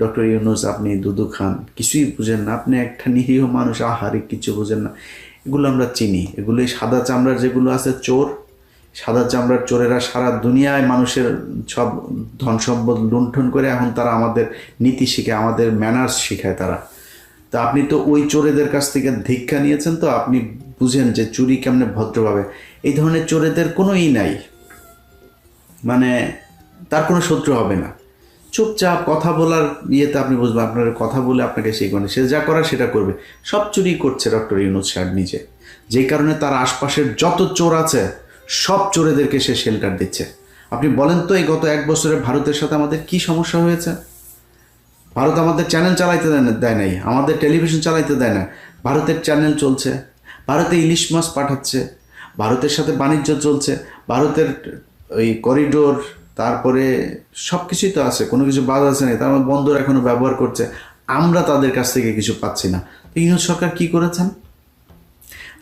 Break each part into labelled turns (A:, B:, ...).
A: Doctor Yunus, আপনি দুদু খান। কিছুই বুঝেন না। আপনি একটা নিরীহ মানুষ, আহারে কিছু বুঝেন না। এগুলো আমরা চিনি। এগুলো সাদা চামড়ার যেগুলো আছে, চোর। সাদা চামড়ার চোরেরা সারা দুনিয়ায় মানুষের সব ধন সম্পদ লুণ্ঠন করে এখন তারা আমাদের নীতি শিখে আমাদের ম্যানার্স শিখায় তারা। তা আপনি তো ওই চোরেদের কাছ থেকে ধিক্ষা নিয়েছেন তো আপনি বুঝেন যে চুরি কেমনে ভদ্রভাবে এই ধরনের চোরেদের কোনো ই নাই। মানে তার কোনো শত্রু হবে না। চুপচাপ কথা বলার ইয়েতে আপনি বুঝবেন আপনার কথা বলে আপনাকে সেই করবে সে যা করার সেটা করবে। সব চুরি করছে ডক্টর ইউনুস সাহেব নিজে। যেই কারণে তার আশপাশের যত চোর আছে, সব চোরেদেরকে সে শেল্টার দিচ্ছে। আপনি বলেন তো, এই গত এক বছরে ভারতের সাথে আমাদের কি সমস্যা হয়েছে? ভারত আমাদের চ্যানেল চালাইতে দেয় না- দেয় নাই, আমাদের টেলিভিশন চালাইতে দেয় না। ভারতের চ্যানেল চলছে, ভারতে ইলিশ মাছ পাঠাচ্ছে, ভারতের সাথে বাণিজ্য চলছে, ভারতের ওই করিডোর তারপরে সব কিছুই তো আছে, কোনো কিছু বাদ আছে না তার মধ্যে বন্দর এখনও ব্যবহার করছে। আমরা তাদের কাছ থেকে কিছু পাচ্ছি না। তো ইউনুস সরকার কি করেছেন?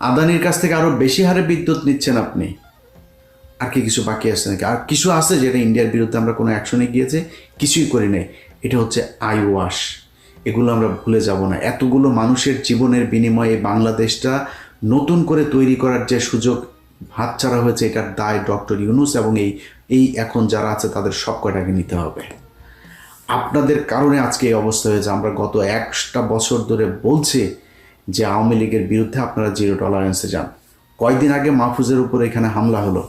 A: আদানির কাছ থেকে আরও বেশি হারে বিদ্যুৎ নিচ্ছেন আপনি। আর কি কিছু বাকি আছে নাকি? আর কিছু আছে যেটা ইন্ডিয়ার বিরুদ্ধে আমরা কোনো অ্যাকশনে গিয়েছে, কিছুই করি নাই। এটা হচ্ছে আই ওয়াশ। এগুলো আমরা ভুলে যাব না। এতগুলো মানুষের জীবনের বিনিময়ে বাংলাদেশটা নতুন করে তৈরি করার যে সুযোগ হাতছাড়া হয়েছে, এটার দায় ডক্টর ইউনুস এবং এই এই এখন যারা আছে, তাদের সব কয়টাকে নিতে হবে। আপনাদের কারণে আজকে এই অবস্থা হয়েছে। আমরা গত একটা বছর ধরে বলছি যে আওয়ামী লীগের বিরুদ্ধে আপনারা জিরো টলারেন্সে যান। কয়েকদিন আগে মাহফুজের উপর এখানে হামলা হলো।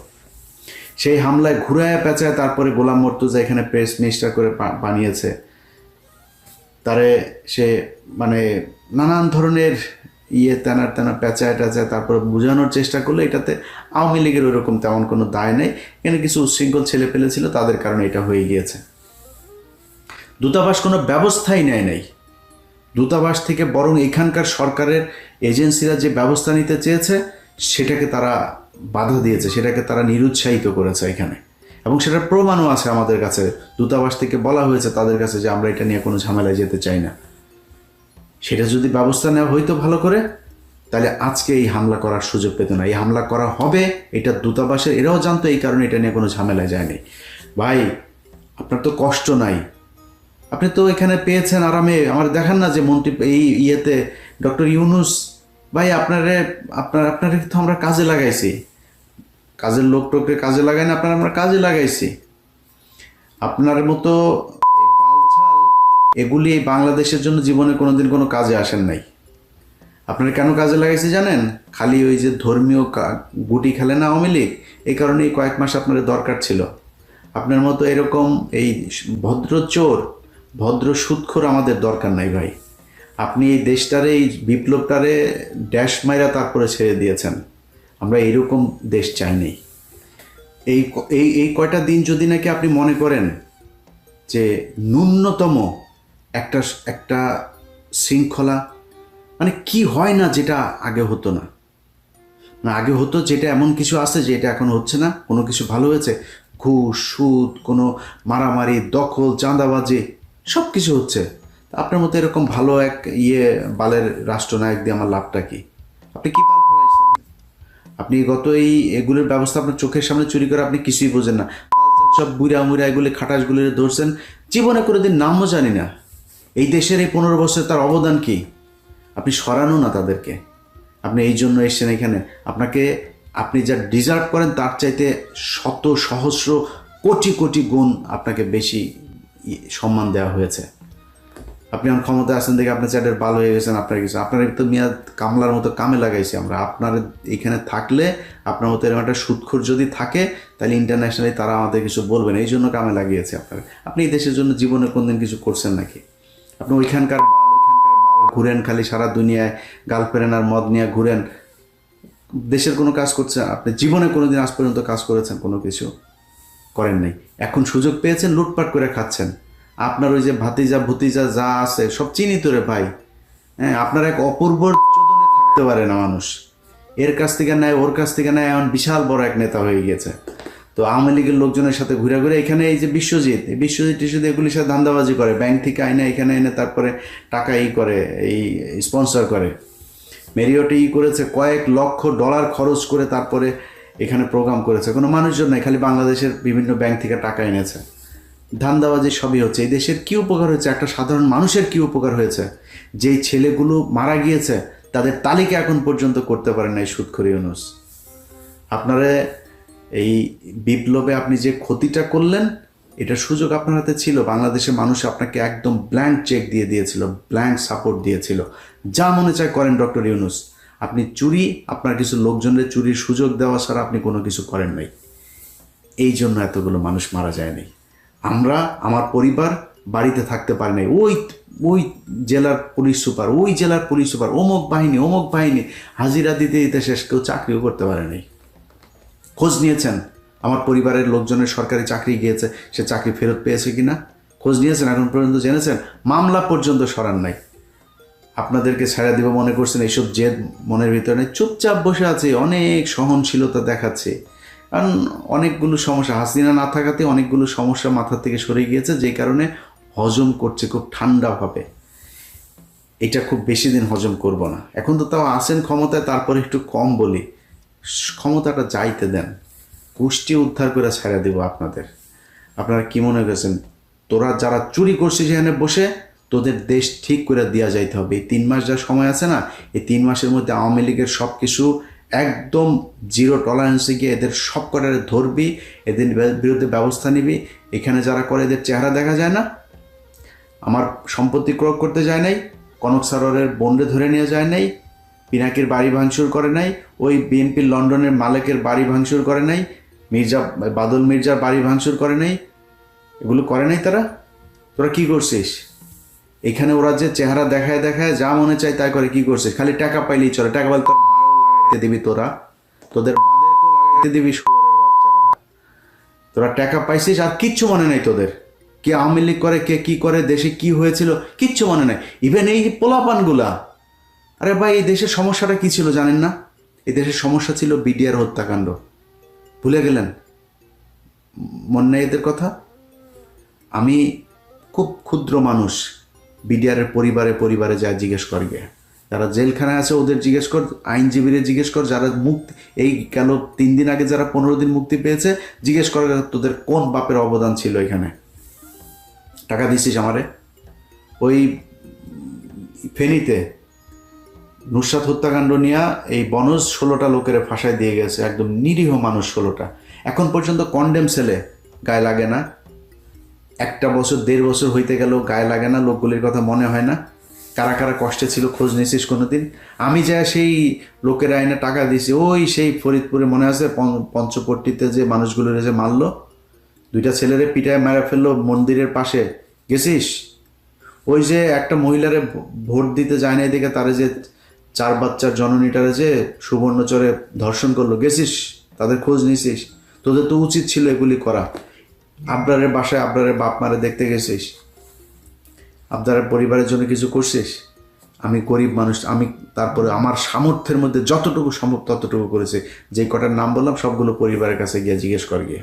A: সেই হামলায় ঘুরায় পেঁচায় তারপরে গোলাম মর্তুজা এখানে প্রেস মিনিস্টার করে বানিয়েছে। তারে সে মানে নানান ধরনের ইয়ে তেনার তেনা পেঁচায় টেঁচায় তারপরে বোঝানোর চেষ্টা করল এটাতে আওয়ামী লীগের ওরকম তেমন কোনো দায় নেই। এখানে কিছু উচ্ছৃঙ্খল ছেলে ছিল, তাদের কারণে এটা হয়ে গিয়েছে। দূতাবাস কোনো ব্যবস্থাই নেয় নাই। দূতাবাস থেকে বরং এখানকার সরকারের এজেন্সিরা যে ব্যবস্থা নিতে চেয়েছে, সেটাকে তারা বাধা দিয়েছে, সেটাকে তারা নিরুৎসাহিত করেছে এখানে। এবং সেটার প্রমাণও আছে আমাদের কাছে। দূতাবাস থেকে বলা হয়েছে তাদের কাছে যে আমরা এটা নিয়ে কোনো ঝামেলায় যেতে চাই না। সেটা যদি ব্যবস্থা নেওয়া হইতো ভালো করে, তাহলে আজকে এই হামলা করার সুযোগ পেত না। এই হামলা করা হবে, এটা দূতাবাসের, এরাও জানতো এই কারণে এটা নিয়ে কোনো ঝামেলায় যায়নি। ভাই, আপনার তো কষ্ট নাই। আপনি তো এখানে পেয়েছেন আরামে। আমার দেখান না যে মন্ত্রী, এই ইয়েতে ডক্টর ইউনুস, ভাই, আপনারে, আপনার আপনার তো আমরা কাজে লাগাইছি। কাজের লোক টোককে কাজে লাগাই না, আপনার আমরা কাজে লাগাইছি। আপনার মতো এগুলি বাংলাদেশের জন্য জীবনে কোনোদিন কোনো কাজে আসেন নাই। আপনার কেন কাজে লাগাইছি জানেন? খালি ওই যে ধর্মীয় গুটি খেলে না আওয়ামী লীগ? এই কারণে এই কয়েক মাস আপনার দরকার ছিল। আপনার মতো এরকম এই ভদ্র চোর, ভদ্র সুৎখোর আমাদের দরকার নাই ভাই। আপনি এই দেশটারে, এই বিপ্লবটারে ড্যাশ মাইরা তারপরে ছেড়ে দিয়েছেন। আমরা এরকম দেশ চাইনি এই এই কয়টা দিন যদি নাকি আপনি মনে করেন যে ন্যূনতম একটা একটা শৃঙ্খলা মানে কি হয় না যেটা আগে হতো না? না, আগে হতো যেটা এমন কিছু আছে যে এটা এখন হচ্ছে না, কোনো কিছু ভালো হয়েছে? ঘুষ, সুদ, কোনো মারামারি, দখল, চাঁদাবাজি, সব কিছু হচ্ছে। আপনার মতো এরকম ভালো এক ইয়ে বালের রাষ্ট্রনায়ক দিয়ে আমার লাভটা কি? আপনি কি আপনি গত এই এগুলোর ব্যবস্থা আপনার চোখের সামনে চুরি করে আপনি কিছুই বোঝেন না। সব বুড়া মুড়া এগুলি খাটাসগুলি ধরছেন। জীবনে কোনোদিন নামও জানি না। এই দেশের এই পনেরো বছর তার অবদান কি? আপনি সরানো না তাদেরকে। আপনি এই জন্য এসেছেন এখানে। আপনাকে আপনি যা ডিজার্ভ করেন তার চাইতে শত সহস্র কোটি কোটি গুণ আপনাকে বেশি সম্মান দেওয়া হয়েছে। আপনি আমার ক্ষমতা আছেন দেখে আপনার চ্যাটের ভালো হয়ে গেছেন, আপনার কিছু। আপনার তো মেয়াদ কামলার মতো কামে লাগাইছি আমরা। আপনার এখানে থাকলে, আপনার মতো এরকম একটা সুৎখোর যদি থাকে, তাহলে ইন্টারন্যাশনালি তারা আমাদের কিছু বলবেন এই জন্য কামে লাগিয়েছে আপনার আপনি এই দেশের জন্য জীবনে কোনদিন কিছু করছেন নাকি? আপনি ওইখানকার বাল ওইখানকার বাল, ঘুরেন খালি সারা দুনিয়ায় গার্লফ্রেন্ড আর মদ নিয়ে ঘুরেন। দেশের কোনো কাজ করছেন, আপনি জীবনে কোনোদিন আজ পর্যন্ত কাজ করেছেন, কোনো কিছু করেন নাই। এখন সুযোগ পেয়েছেন, লুটপাট করে খাচ্ছেন। আপনার ওই যে ভাতিজা, ভতিজা যা আছে, সব চিনিত রে ভাই। হ্যাঁ আপনার এক অপূর্ব থাকতে পারে না মানুষ। এর কাছ থেকে নেয় ওর কাছ থেকে নেয় এমন বিশাল বড় এক নেতা হয়ে গেছে তো আওয়ামী লীগের লোকজনের সাথে ঘুরে ঘুরে এখানে এই যে বিশ্বজিৎ বিশ্বজিৎ টিশ্বজিৎ এগুলির সাথে ধান্দাবাজি করে, ব্যাংক থেকে আইনে, এখানে এনে তারপরে টাকা ই করে, এই স্পন্সর করে। মেরিওটে ই করেছে কয়েক লক্ষ ডলার খরচ করে তারপরে এখানে প্রোগ্রাম করেছে। কোনো মানুষজন নাই, খালি বাংলাদেশের বিভিন্ন ব্যাংক থেকে টাকা এনেছে। ধান্দাবাজি সবই হচ্ছে। এই দেশের কী উপকার হয়েছে? একটা সাধারণ মানুষের কী উপকার হয়েছে? যেই ছেলেগুলো মারা গিয়েছে, তাদের তালিকা এখন পর্যন্ত করতে পারেন না এই সুৎখরি ইউনুস। আপনারা এই বিপ্লবে আপনি যে ক্ষতিটা করলেন এটার সুযোগ আপনার হাতে ছিল। বাংলাদেশের মানুষ আপনাকে একদম ব্ল্যাঙ্ক চেক দিয়ে দিয়েছিল ব্ল্যাঙ্ক সাপোর্ট দিয়েছিল। যা মনে চায় করেন ডক্টর ইউনুস। আপনি চুরি, আপনার কিছু লোকজনের চুরির সুযোগ দেওয়া ছাড়া আপনি কোনো কিছু করেন নাই। এই জন্য এতগুলো মানুষ মারা যায়নি আমরা, আমার পরিবার বাড়িতে থাকতে পারি নাই। ওই ওই জেলার পুলিশ সুপার, ওই জেলার পুলিশ সুপার, অমুক বাহিনী অমুক বাহিনী, হাজিরা দিতে দিতে শেষ কেউ চাকরিও করতে পারে নাই। খোঁজ নিয়েছেন? আমার পরিবারের লোকজনের সরকারি চাকরি গিয়েছে, সে চাকরি ফেরত পেয়েছে কিনা? খোঁজ নিয়েছেন? এখন পর্যন্ত জেনেছেন? মামলা পর্যন্ত সরান নাই। আপনাদেরকে ছেড়ে দিব মনে করছেন এইসব জেদ মনের ভিতরে? চুপচাপ বসে আছে, অনেক সহনশীলতা দেখাচ্ছে। কারণ অনেকগুলো সমস্যা, হাসিনা না থাকাতে অনেকগুলো সমস্যা মাথা থেকে সরে গিয়েছে যেই কারণে হজম করছে খুব ঠান্ডাভাবে এটা খুব বেশি দিন হজম করব না। এখন তো তাও আসেন ক্ষমতায়, তারপরে একটু কম বলি। ক্ষমতাটা যাইতে দেন পুষ্টি উদ্ধার করে ছেড়ে দেব আপনাদের। আপনারা কি মনে করেছেন? তোরা যারা চুরি করছিস সেখানে বসে, তোদের দেশ ঠিক করে দেওয়া যাইতে হবে। এই তিন মাস যা সময় আছে না, এই তিন মাসের মধ্যে আওয়ামী লীগের সব কিছু একদম জিরো টলারেন্সে গিয়ে এদের সব কটারে ধরবি, এদের বিরুদ্ধে ব্যবস্থা নিবি। এখানে যারা করে এদের চেহারা দেখা যায় না। আমার সম্পত্তি ক্রয় করতে যায় নাই, কনক সারোয়ারের বন্ডে ধরে নিয়ে যায় নাই। পিনাকির বাড়ি ভাঙচুর করে নাই, ওই বিএনপির লন্ডনের মালিকের বাড়ি ভাঙচুর করে নাই, মির্জা বাদল মির্জার বাড়ি ভাঙচুর করে নাই। এগুলো করে নাই তারা? তোরা কি করছিস? এখানে ওরা যে চেহারা দেখায় দেখায় যা মনে চায় তাই করে, কি করছিস? খালি টাকা পাইলেই চলে, টাকা বলতে লাগাইতে দিবি তোরা। তোদের লাগাইতে দিবি তোরা টাকা পাইছিস আর কিচ্ছু মনে নাই তোদের। কে আওয়ামী লীগ করে, কে কি করে, দেশে কি হয়েছিল, কিচ্ছু মনে নাই। ইভেন এই পোলাপানগুলা। আরে ভাই, এই দেশের সমস্যাটা কি ছিল জানেন না? এই দেশের সমস্যা ছিল বিডিআর হত্যাকাণ্ড। ভুলে গেলেন? মনে এদের কথা? আমি খুব ক্ষুদ্র মানুষ, বিডিআরের পরিবারে পরিবারে যা জিজ্ঞেস করবে যারা জেলখানায় আছে ওদের জিজ্ঞেস কর আইনজীবীদের জিজ্ঞেস কর, যারা মুক্তি, এই গেল তিন দিন আগে যারা পনেরো দিন মুক্তি পেয়েছে, জিজ্ঞেস কর তোদের কোন বাপের অবদান ছিল এখানে। টাকা দিছিস আমারে? ওই ফেনীতে নুসরাত হত্যাকাণ্ড নিয়ে এই বনজ ষোলোটা লোকের ফাঁসায় দিয়ে গেছে, একদম নিরীহ মানুষ ষোলোটা। এখন পর্যন্ত কন্ডেম সেলে গায়ে লাগে না। একটা বছর, দেড় বছর হইতে গেল গায়ে লাগে না, লোকগুলির কথা মনে হয় না। কারা কারা কষ্টে ছিল, খোঁজ নিয়েছিস কোনোদিন? আমি যা সেই লোকের আইনে টাকা দিয়েছি, ওই সেই ফরিদপুরে মনে আছে পঞ্চ- পঞ্চপট্টিতে যে মানুষগুলো যে মারলো? দুইটা ছেলেরে পিটায় মেরে ফেলল মন্দিরের পাশে। গেছিস? ওই যে একটা মহিলারে ভোট দিতে যায় না এদিকে, তারে যে চার বাচ্চার জননীটারে যে সুবর্ণচরে ধর্ষণ করল, গেছিস? তাদের খোঁজ নিছিস? তোদের তো উচিত ছিল এগুলি করা। আবরারের বাসায় আবরারের বাপ মারে দেখতে গেছিস? আবদারের পরিবারের জন্য কিছু করছিস? আমি গরিব মানুষ, আমি তারপরে আমার সামর্থ্যের মধ্যে যতটুকু সম্ভব ততটুকু করেছি। যেই কটার নাম বললাম, সবগুলো পরিবারের কাছে গিয়ে জিজ্ঞেস কর গিয়ে।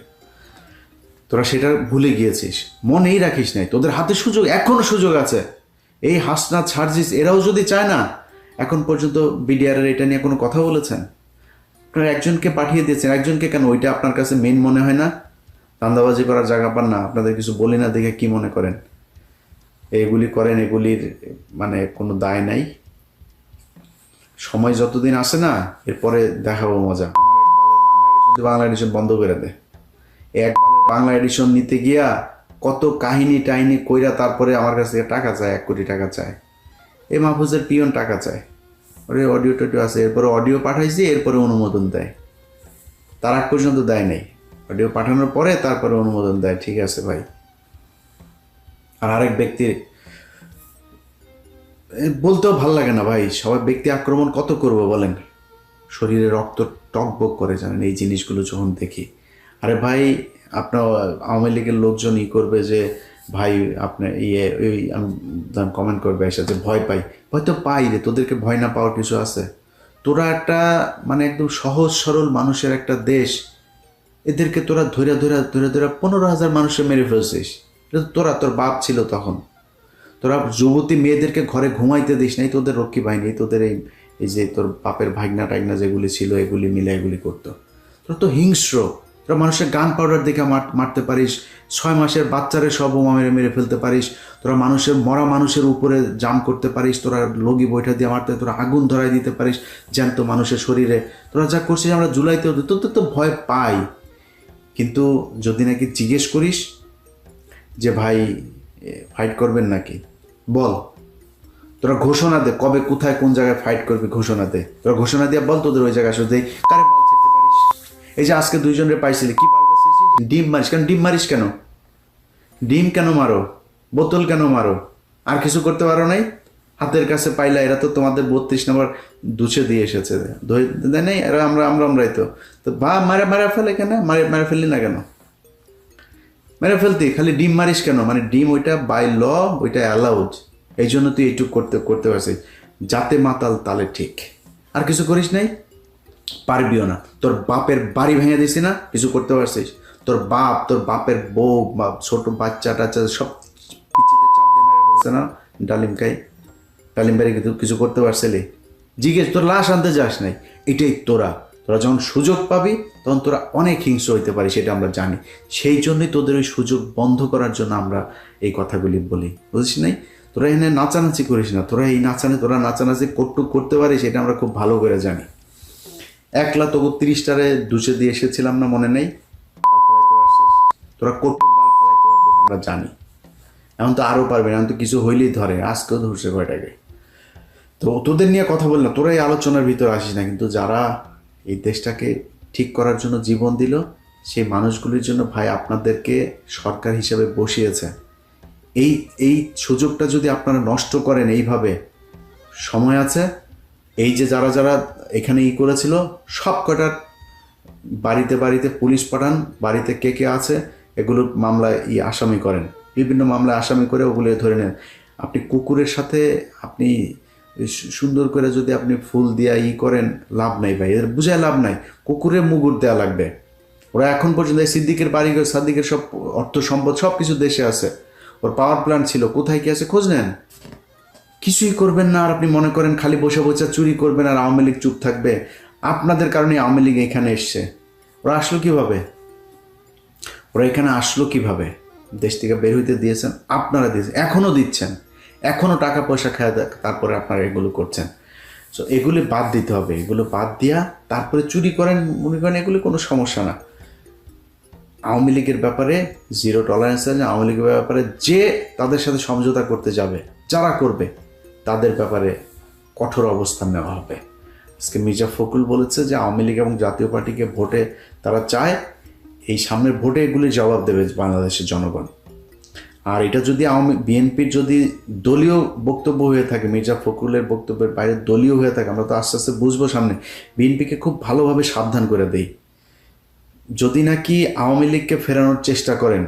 A: তোরা সেটা ভুলে গিয়েছিস। মনেই রাখিস নাই। তোদের হাতে সুযোগ, এখনও সুযোগ আছে। এই হাসনা ছাড়জিস এরাও যদি চায় না এখন পর্যন্ত বিডিআরের এটা নিয়ে কোনো কথা বলেছেন? আপনারা একজনকে পাঠিয়ে দিয়েছেন, একজনকে কেন? ওইটা আপনার কাছে মেন মনে হয় না? দান্দাবাজি করার জায়গা পান না? আপনাদের কিছু বলি না, দেখে কি মনে করেন? এগুলি করেন, এগুলির মানে কোনো দায় নাই। সময় যতদিন আসে না, এরপরে দেখাবো মজা। আমার বাংলা এডিশন বন্ধ করে দে এই এক বাংলা এডিশন নিতে গিয়া কত কাহিনী টাহিনী কইরা তারপরে আমার কাছ থেকে টাকা চায়, এক কোটি টাকা চায়। এই মাহফুজের পিয়ন টাকা চায়। ওরে অডিও টডিও আছে, এরপরে অডিও পাঠাইছি, এরপরে অনুমোদন দেয়। তার আগ পর্যন্ত দেয় নাই। অডিও পাঠানোর পরে তারপরে অনুমোদন দেয়, ঠিক আছে ভাই। আর আরেক ব্যক্তির বলতেও ভালো লাগে না ভাই, সবাই ব্যক্তি আক্রমণ কত করব বলেন? শরীরে রক্ত টকবক করে, জানেন, এই জিনিসগুলো যখন দেখি। আরে ভাই, আপনার আওয়ামী লীগের লোকজন ই করবে যে ভাই, আপনার ইয়ে ওই, আমি কমেন্ট করবে এসে যে ভয় পাই। ভয় তো পাই রে তোদেরকে ভয় না পাওয়ার কিছু আছে? তোরা একটা মানে একদম সহজ সরল মানুষের একটা দেশ। এদেরকে তোরা ধরে ধরে ধরে ধরে পনেরো হাজার মানুষে মেরে ফেলছিস। তোরা, তোর বাপ ছিল তখন। তোরা যুবতী মেয়েদেরকে ঘরে ঘুমাইতে দিস নাই তোদের রক্ষী বাহিনী তোদের এই এই যে তোর বাপের ভাগনা টাগনা যেগুলি ছিল, এগুলি মিলে এগুলি করতো। তোরা তো হিংস্র। তোরা মানুষের গান পাউডার দেখে মার- মারতে পারিস। ছয় মাসের বাচ্চারে সব বোমা মেরে মেরে ফেলতে পারিস। তোরা মানুষের, মরা মানুষের উপরে জাম করতে পারিস। তোরা লগি বৈঠা দিয়ে মারতে তোরা আগুন ধরাই দিতে পারিস জ্যান্ত মানুষের শরীরে। তোরা যা করছিস আমরা জুলাইতেও তোর তো- তো ভয় পাই। কিন্তু যদি নাকি জিজ্ঞেস করিস যে ভাই ফাইট করবেন নাকি? বল। তোরা ঘোষণা দে কবে, কোথায়, কোন জায়গায় ফাইট করবি ঘোষণা দে। তোরা ঘোষণা দিয়ে বল তোদের ওই জায়গায় আসলে কারে এই যে আজকে দুইজনের পাইছিলি, কি ডিম মারিস কেন? ডিম মারিস কেন? ডিম কেন মারো? বোতল কেন মারো? আর কিছু করতে পারো নাই? হাতের কাছে পাইলা, এরা তো তোমাদের বত্রিশ নম্বর দুছে দিয়ে এসেছে। নাই, এরা আমরা আমরা আমরাই তো। তো বা, মারে, মারা ফেলে কেন? মারে, মারা ফেললি না কেন? মেরে ফেলতি? খালি ডিম মারিস কেন? মানে ডিম ওইটা বাই ল ওইটা অ্যালাউড এই জন্য তুই এইটুক করতে করতে পারছিস। যাতে মাতাল তালে ঠিক। আর কিছু করিস নাই? পারবিও না। তোর বাপের বাড়ি ভেঙে দিছি না, কিছু করতে পারছিস? তোর বাপ, তোর বাপের বউ বা ছোট বাচ্চা টাচ্চা সব পিছিতে চাপ দিয়ে না? ডালিম খাই ডালিম বাড়ি কিন্তু কিছু করতে পারছিলি? জিজ্ঞেস, তোর লাশ আনতে যাস নাই? এটাই তোরা। তোরা যখন সুযোগ পাবি, তখন তোরা অনেক হিংস্র হইতে পারিস, সেটা আমরা জানি। সেই জন্যই তোদের ওই সুযোগ বন্ধ করার জন্য আমরা এই কথাগুলি বলি। বুঝিস নাই? তোরা এখানে নাচানাচি করিস না। তোরা এই নাচানে, তোরা নাচানাচি কটুক করতে পারিস এটা আমরা খুব ভালো করে জানি। একলা তবু তিরিশটারে দুচে দিয়ে এসেছিলাম না, মনে নেই। তোরা কটুক বাল ফালাইতে আমরা জানি। এমন তো আরও পারবে না তো কিছু হইলেই ধরে, আজকেও ধরছে কয়টাকে। তো তোদের নিয়ে কথা বল না তোরা এই আলোচনার ভিতরে আসিস না, কিন্তু যারা এই দেশটাকে ঠিক করার জন্য জীবন দিল, সেই মানুষগুলির জন্য ভাই আপনাদেরকে সরকার হিসেবে বসিয়েছে। এই এই সুযোগটা যদি আপনারা নষ্ট করেন এইভাবে, সময় আছে। এই যে যারা যারা এখানে ই করেছিল। সব কটার বাড়িতে বাড়িতে পুলিশ পাঠান, বাড়িতে কে কে আছে, এগুলো মামলায় ই আসামি করেন। বিভিন্ন মামলায় আসামি করে ওগুলো ধরে নেন। আপনি কুকুরের সাথে আপনি সুন্দর করে যদি আপনি ফুল দিয়া ই করেন, লাভ নাই ভাই। এদের বুঝায় লাভ নাই। কুকুরের মুগুর দেওয়া লাগবে। ওরা এখন পর্যন্ত এই সিদ্দিকের বাড়ি সাদ্দিকের সব অর্থ সম্পদ সব কিছু দেশে আছে। ওর পাওয়ার প্ল্যান্ট ছিল। কোথায় কি আছে খোঁজ নেন? কিছুই করবেন না আর আপনি মনে করেন খালি বসে বসে চুরি করবেন আর আওয়ামী লীগ চুপ থাকবে। আপনাদের কারণে আওয়ামী লীগ এখানে এসছে। ওরা আসলো কীভাবে? ওরা এখানে আসলো কীভাবে? দেশ থেকে বের হইতে দিয়েছেন, আপনারা দিয়েছেন এখনও দিচ্ছেন। এখনও টাকা পয়সা খায় তারপরে আপনারা এগুলো করছেন। সো এগুলি বাদ দিতে হবে। এগুলো বাদ দিয়া তারপরে চুরি করেন, মনে করেন এগুলি কোনো সমস্যা না। আওয়ামী লীগের ব্যাপারে জিরো টলারেন্স আছে আওয়ামী লীগের ব্যাপারে যে তাদের সাথে সমঝোতা করতে যাবে, যারা করবে তাদের ব্যাপারে কঠোর অবস্থান নেওয়া হবে। আজকে মির্জা ফখরুল বলেছে যে আওয়ামী লীগ এবং জাতীয় পার্টিকে ভোটে তারা চায়, এই সামনের ভোটে এগুলি জবাব দেবে বাংলাদেশের জনগণ। আর এটা যদি আওয়ামী, বিএনপির যদি দলীয় বক্তব্য হয়ে থাকে, মির্জা ফখরুলের বক্তব্যের বাইরে দলীয় হয়ে থাকে, আমরা তো আস্তে আস্তে বুঝব সামনে। বিএনপিকে খুব ভালোভাবে সাবধান করে দেই। যদি নাকি আওয়ামী লীগকে ফেরানোর চেষ্টা করেন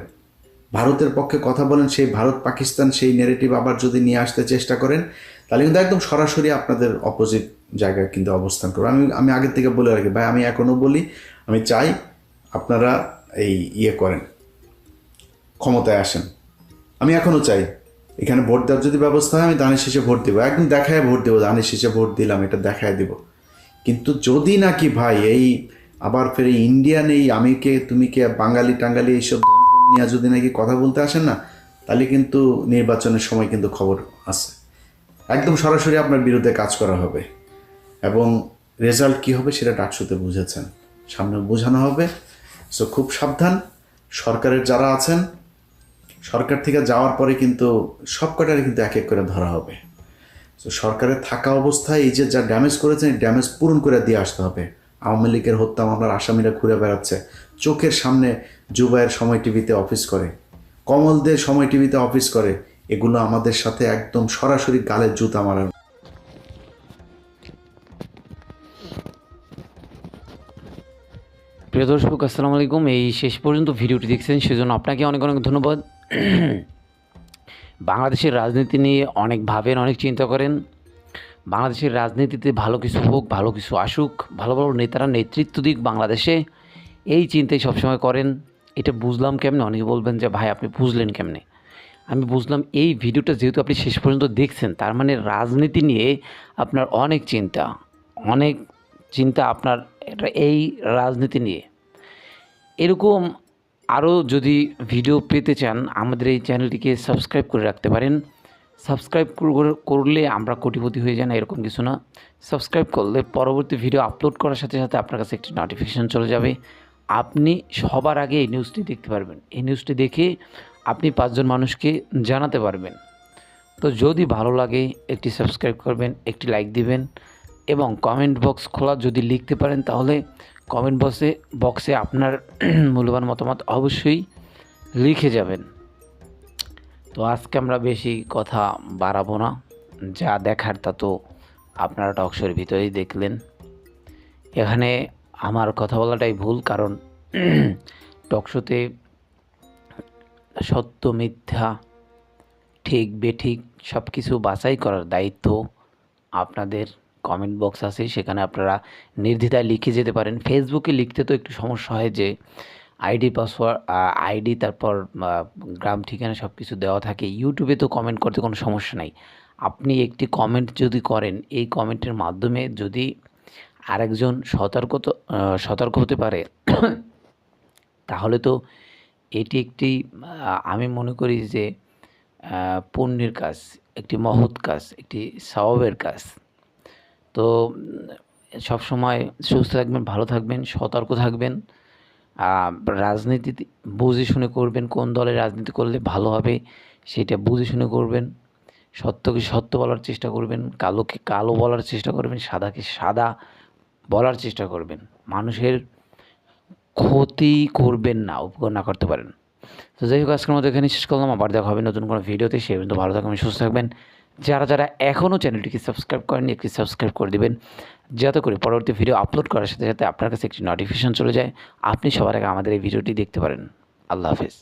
A: ভারতের পক্ষে কথা বলেন, সেই ভারত পাকিস্তান সেই নেগেটিভ আবার যদি নিয়ে আসতে চেষ্টা করেন, তাহলে কিন্তু একদম সরাসরি আপনাদের অপোজিট জায়গায় কিন্তু অবস্থান করব। আমি আমি আগের থেকে বলে রাখি, ভাই, আমি এখনও বলি, আমি চাই আপনারা এই ইয়ে করেন, ক্ষমতায় আসেন। আমি এখনও চাই, এখানে ভোট দেওয়ার যদি ব্যবস্থা হয়, আমি দানের শেষে ভোট দেবো। একদম দেখায় ভোট দেবো দানের শেষে ভোট দিলাম, এটা দেখায় দেবো। কিন্তু যদি নাকি ভাই, এই আবার ফের ইন্ডিয়ান এই আমি কে, তুমি কে, বাঙালি, টাঙ্গালি, এইসব নিয়ে যদি নাকি কথা বলতে আসেন না, তাহলে কিন্তু নির্বাচনের সময় কিন্তু খবর আছে। একদম সরাসরি আপনার বিরুদ্ধে কাজ করা হবে এবং রেজাল্ট কি হবে সেটা ডাকসুতে বুঝেছেন। সামনে বোঝানো হবে। সো খুব সাবধান। সরকারের যারা আছেন, সরকার থেকে যাওয়ার পরে কিন্তু সব কটারে কিন্তু এক এক করে ধরা হবে। তো সরকারের থাকা অবস্থায় এই যে যা ড্যামেজ করেছেন, এই ড্যামেজ পূরণ করে দিয়ে আসতে হবে। আওয়ামী লীগের হত্যা মামলার আসামিরা ঘুরে বেড়াচ্ছে। চোখের সামনে জুবাইয়ের সময় টিভিতে অফিস করে, কমলদের সময় টিভিতে অফিস করে, এগুলো আমাদের সাথে একদম সরাসরি গালের জুতা মারার
B: প্রিয় দর্শক, আসসালামু আলাইকুম। এই শেষ পর্যন্ত ভিডিওটি দেখছেন, সেজন্য আপনাকে অনেক অনেক ধন্যবাদ। বাংলাদেশের রাজনীতি নিয়ে অনেক ভাবেন, অনেক চিন্তা করেন। বাংলাদেশের রাজনীতিতে ভালো কিছু হোক, ভালো কিছু আসুক, ভালো ভালো নেতারা নেতৃত্ব দিক বাংলাদেশে, এই চিন্তাই সবসময় করেন। এটা বুঝলাম কেমনে? অনেকে বলবেন যে, ভাই, আপনি বুঝলেন কেমনে? আমি বুঝলাম এই ভিডিওটা যেহেতু আপনি শেষ পর্যন্ত দেখছেন, তার মানে রাজনীতি নিয়ে আপনার অনেক চিন্তা অনেক চিন্তা আপনার এই রাজনীতি নিয়ে। এরকম আরও যদি ভিডিও পেতে চান, আমাদের এই চ্যানেলটিকে সাবস্ক্রাইব করে রাখতে পারেন। সাবস্ক্রাইব কর- করলে আমরা কোটিপতি হয়ে যাই না, এরকম কিছু না। সাবস্ক্রাইব করলে পরবর্তী ভিডিও আপলোড করার সাথে সাথে আপনার কাছে একটি নোটিফিকেশান চলে যাবে। আপনি সবার আগে এই নিউজটি দেখতে পারবেন। এই নিউজটি দেখে আপনি পাঁচজন মানুষকে জানাতে পারবেন। তো যদি ভালো লাগে, একটি সাবস্ক্রাইব করবেন, একটি লাইক দিবেন এবং কমেন্ট বক্স খোলা যদি লিখতে পারেন, তাহলে কমেন্ট বক্সে বক্সে আপনার মূল্যবান মতামত অবশ্যই লিখে যাবেন। তো আজকে আমরা বেশি কথা বাড়াবো না। যা দেখার তা তো আপনারা টকশোর ভিতরেই দেখলেন। এখানে আমার কথা বলাটাই ভুল, কারণ টকশোতে সত্য, মিথ্যা, ঠিক, বেঠিক সব কিছু বাছাই করার দায়িত্ব আপনাদের কমেন্ট বক্স আছে। সেখানে আপনারা নির্দ্বিধায় লিখে যেতে পারেন। ফেসবুকে লিখতে তো একটু সমস্যা হয় যে আইডি পাসওয়ার্ড আইডি তারপর গ্রাম ঠিকানা সব কিছু দেওয়া থাকে। ইউটিউবে তো কমেন্ট করতে কোনো সমস্যা নাই। আপনি একটি কমেন্ট যদি করেন, এই কমেন্টের মাধ্যমে যদি আরেকজন সতর্ক সতর্ক হতে পারে। তাহলে তো এটি একটি আমি মনে করি যে পুণ্যের কাজ, একটি মহৎ কাজ, একটি স্বভাবের কাজ। তো সব সময় সুস্থ থাকবেন, ভালো থাকবেন, সতর্ক থাকবেন। রাজনীতি বুঝে শুনে করবেন, কোন দলে রাজনীতি করলে ভালো হবে সেটা বুঝে শুনে করবেন। সত্যকে সত্য বলার চেষ্টা করবেন, কালোকে কালো বলার চেষ্টা করবেন, সাদাকে সাদা বলার চেষ্টা করবেন। মানুষের ক্ষতি করবেন না, উপকার না করতে পারেন। তো যাই হোক, আজকের মতো এখানে শেষ করলাম। আবার দেখা হবে নতুন কোনো ভিডিওতে। সে পর্যন্ত ভালো থাকবেন, সুস্থ থাকবেন। যারা যারা এখনও চ্যানেলটিকে সাবস্ক্রাইব করেননি, একটি সাবস্ক্রাইব করে দেবেন। যাতে করে পরবর্তী ভিডিও আপলোড করার সাথে সাথে আপনার কাছে একটি নোটিফিকেশন চলে যায়। আপনি সবার আগে আমাদের এই ভিডিওটি দেখতে পারেন। আল্লাহ হাফেজ।